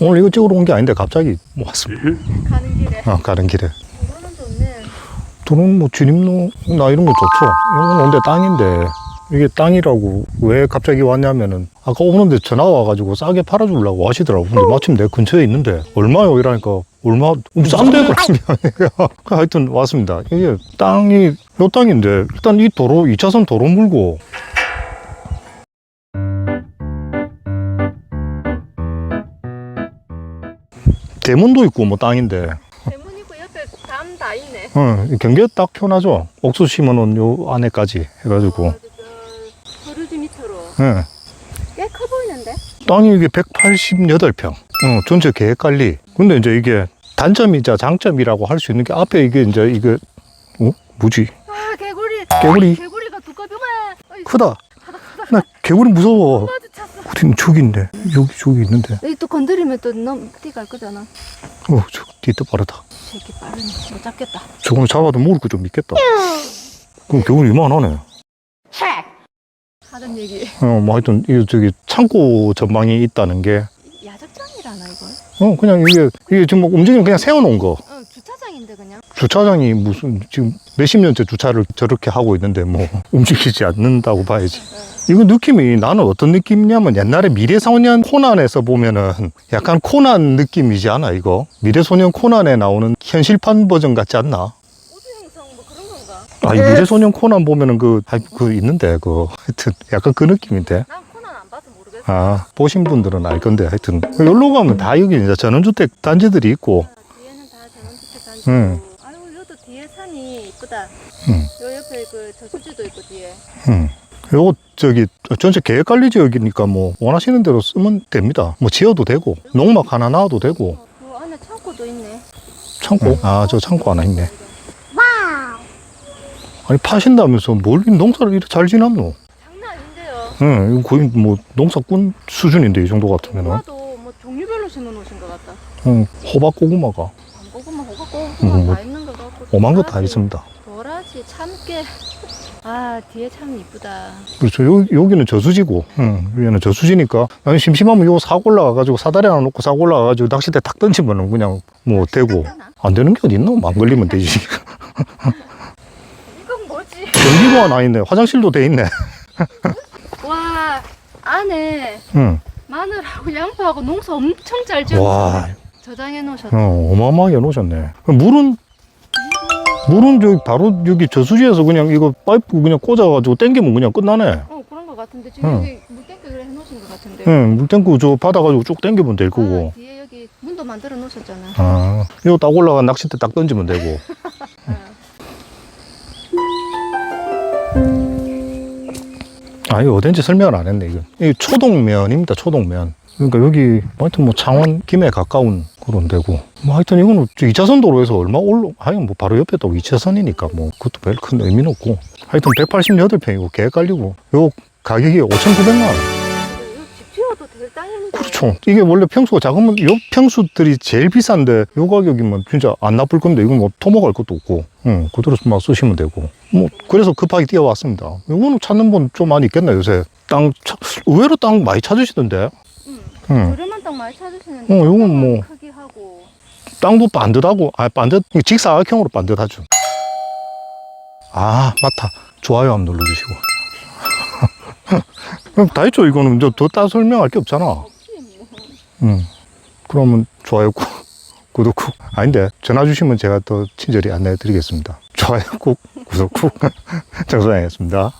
오늘 이거 찍으러 온 게 아닌데 갑자기 뭐 왔습니다. 가는 길에. 어, 가는 길에. 이거는 좋네. 뭐 진입로 나 이런 거 좋죠. 이건 온데 땅인데 이게 땅이라고 왜 갑자기 왔냐면은 아까 오는데 전화가 와가지고 싸게 팔아주려고 하시더라고. 근데 마침 내 근처에 있는데 얼마요? 이러니까 얼마 음, 싼데 그러면 하여튼 왔습니다. 이게 땅이 요 땅인데 일단 이 도로 2차선 도로 물고 대문도 있고 뭐 땅인데 대문이고 옆에 담 다 있네. 어, 경계 딱 표나죠. 옥수 심어놓은 요 안에까지 해가지고. 어, 저 서르지 밑으로. 예. 꽤 커 보이는데? 땅이 이게 188평. 어, 전체 계획 관리. 근데 이제 이게 단점이자 장점이라고 할 수 있는 게 앞에 이게 이제 이게, 어? 뭐지? 아 개구리. 개구리 개구리가 두꺼비만. 어이, 크다. 나 개구리 무서워. 마주쳤어. 어디 저기 있네. 여기 저기 있는데. 여기 또 건드리면 또 넘 뛰갈 거잖아. 어, 저 뒤뜰 빠르다. 새끼 빠르네. 못 잡겠다. 저거는 잡아도 먹을 거 좀 있겠다. 그럼 개구리 이만하네. 하던 얘기. 어, 뭐 하여튼, 이게 저기 창고 전망이 있다는 게, 야적장이라나 이걸? 어, 그냥 이게, 이게 지금 뭐 움직이면 그냥 세워놓은 거. 어 주차장인데 그냥. 주차장이 무슨 지금 몇십 년째 주차를 저렇게 하고 있는데 뭐 움직이지 않는다고 봐야지. 이거 느낌이 나는 어떤 느낌이냐면 옛날에 미래소년 코난에서 보면은 약간 코난 느낌이지 않아 이거? 미래소년 코난에 나오는 현실판 버전 같지 않나? 우주 형성 뭐 그런 건가? 아, 이 미래소년 코난 보면은 그, 아, 그 있는데 그 하여튼 약간 그 느낌인데. 난 코난 안 봐서 모르겠어. 아, 보신 분들은 알 건데 하여튼 여기로 가면 다 여기 이제 전원주택 단지들이 있고 응. 아유 이것도 뒤에 산이 이쁘다. 응. 요 옆에 그 저수지도 있고 뒤에. 음. 요거 저기 전체 계획 관리 지역이니까 뭐 원하시는 대로 쓰면 됩니다. 뭐 지어도 되고 농막 하나 놔도 되고 어, 그 안에 창고도 있네. 창고 아 저 창고 하나 있네. 아니 파신다면서 뭘 농사를 이렇게 잘 지났노? 장난 아닌데요. 응, 이거 거의 뭐 농사꾼 수준인데 이 정도 같으면은 고구마도 뭐 종류별로 심어 놓으신 것 같다. 응, 호박 고구마가 음, 뭐다 있는 것 같고. 오만 거 다 있습니다. 도라지, 참깨. 아 뒤에 참 이쁘다. 그렇죠. 요, 여기는 저수지고, 응, 여기는 저수지니까 나는 심심하면 요 사고 올라가가지고 사다리 하나 놓고 사고 올라가가지고 낚싯대 탁 던지면은 그냥 뭐 되고 괜찮아? 안 되는 게 어딨노? 안 걸리면 되지. 이건 뭐지? 전기도 하나 있네. 화장실도 돼 있네. 와 안에 응. 마늘하고 양파하고 농사 엄청 잘 지었어. 와, 저장해 놓으셨다. 어, 어마어마하게 해놓으셨네. 물은, 물은 저기 바로 여기 저수지에서 그냥 이거 파이프 그냥 꽂아가지고 땡기면 그냥 끝나네. 어 그런 것 같은데 지금 응. 여기 물탱크를 해 놓으신 것 같은데. 응, 물탱크 저 받아가지고 쭉 땡기면 될 거고. 아, 뒤에 여기 문도 만들어 놓으셨잖아. 아, 이거 딱 올라간 낚싯대 딱 던지면 되고. 아, 이거 어딘지 설명을 안 했네, 이거. 이 초동면입니다, 초동면. 그러니까 여기, 하여튼 뭐 창원, 김에 가까운 그런 데고. 뭐 하여튼 이거는 2차선 도로에서 얼마 올라, 하여간 뭐 바로 옆에 또 2차선이니까 뭐 그것도 별 큰 의미는 없고. 하여튼 188평이고 계획 깔리고. 요 가격이 5,900만원. 이거 집 지어도 될 땅인데. 그렇죠. 이게 원래 평수가 작으면 요 평수들이 제일 비싼데 요 가격이면 진짜 안 나쁠 건데 이건 뭐 토목할 것도 없고, 응, 그대로 막 쓰시면 되고. 뭐 그래서 급하게 뛰어왔습니다. 이거는 찾는 분 좀 많이 있겠네 요새. 땅 차- 의외로 땅 많이 찾으시던데. 응. 응. 저렴한 땅 많이 찾으시는데. 어, 요건 뭐- 크기 하고. 땅도 반듯하고, 아 반듯 직사각형으로 반듯하죠. 아 맞다. 좋아요 한번 눌러주시고. 그럼 다 했죠 이거는 이제 더따 설명할 게 없잖아. 뭐. 음. 그러면 좋아요, 꾹, 구독 꾹. 아닌데, 전화 주시면 제가 더 친절히 안내해 드리겠습니다. 좋아요 꾹, 구독 꾹. 장소장이었습니다.